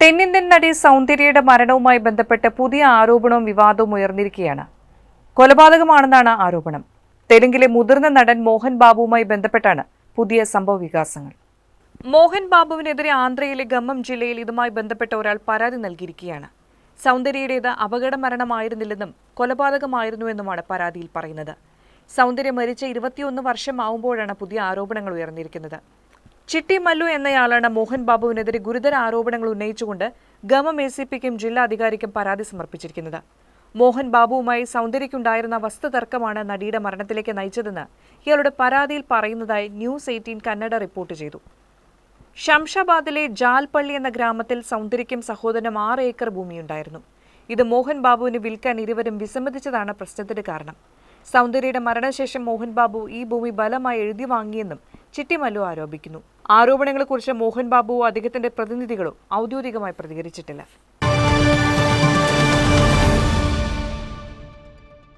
തെന്നിന്ത്യൻ നടി സൗന്ദര്യയുടെ മരണവുമായി ബന്ധപ്പെട്ട് പുതിയ ആരോപണവും വിവാദവും ഉയർന്നിരിക്കുകയാണ്. കൊലപാതകമാണെന്നാണ് ആരോപണം. തെലുങ്കിലെ മുതിർന്ന നടൻ മോഹൻ ബാബുവുമായി ബന്ധപ്പെട്ടാണ് പുതിയ സംഭവ വികാസങ്ങൾ. മോഹൻ ബാബുവിനെതിരെ ആന്ധ്രയിലെ ഖമ്മം ജില്ലയിൽ ഇതുമായി ബന്ധപ്പെട്ട ഒരാൾ പരാതി നൽകിയിരിക്കുകയാണ്. സൗന്ദര്യയുടേത് അപകട മരണമായിരുന്നില്ലെന്നും കൊലപാതകമായിരുന്നുവെന്നുമാണ് പരാതിയിൽ പറയുന്നത്. സൗന്ദര്യ മരിച്ച ഇരുപത്തിയൊന്ന് വർഷമാവുമ്പോഴാണ് പുതിയ ആരോപണങ്ങൾ ഉയർന്നിരിക്കുന്നത്. ചിട്ടി മല്ലു എന്നയാളാണ് മോഹൻ ബാബുവിനെതിരെ ഗുരുതര ആരോപണങ്ങൾ ഉന്നയിച്ചുകൊണ്ട് ഗമം എ സി പിക്കും ജില്ലാധികാരിക്കും പരാതി സമർപ്പിച്ചിരിക്കുന്നത്. മോഹൻ ബാബുവുമായി സൗന്ദര്യയ്ക്കുണ്ടായിരുന്ന വസ്തുതർക്കമാണ് നടിയുടെ മരണത്തിലേക്ക് നയിച്ചതെന്ന് ഇയാളുടെ പരാതിയിൽ പറയുന്നതായി ന്യൂസ് എയ്റ്റീൻ കന്നഡ റിപ്പോർട്ട് ചെയ്തു. ഷംഷാബാദിലെ ജാൽപള്ളി എന്ന ഗ്രാമത്തിൽ സൗന്ദര്യയ്ക്കും സഹോദരനും ആറ് ഏക്കർ ഭൂമിയുണ്ടായിരുന്നു. ഇത് മോഹൻ ബാബുവിന് വിൽക്കാൻ ഇരുവരും വിസമ്മതിച്ചതാണ് പ്രശ്നത്തിന് കാരണം. സൗന്ദര്യയുടെ മരണശേഷം മോഹൻ ബാബു ഈ ഭൂമി ബലമായി എഴുതി വാങ്ങിയെന്നും ചിട്ടിമല്ലു ആരോപിക്കുന്നു. ആരോപണങ്ങളെക്കുറിച്ച് മോഹൻ ബാബുവോ അദ്ദേഹത്തിന്റെ പ്രതിനിധികളോ ഔദ്യോഗികമായി പ്രതികരിച്ചിട്ടില്ല.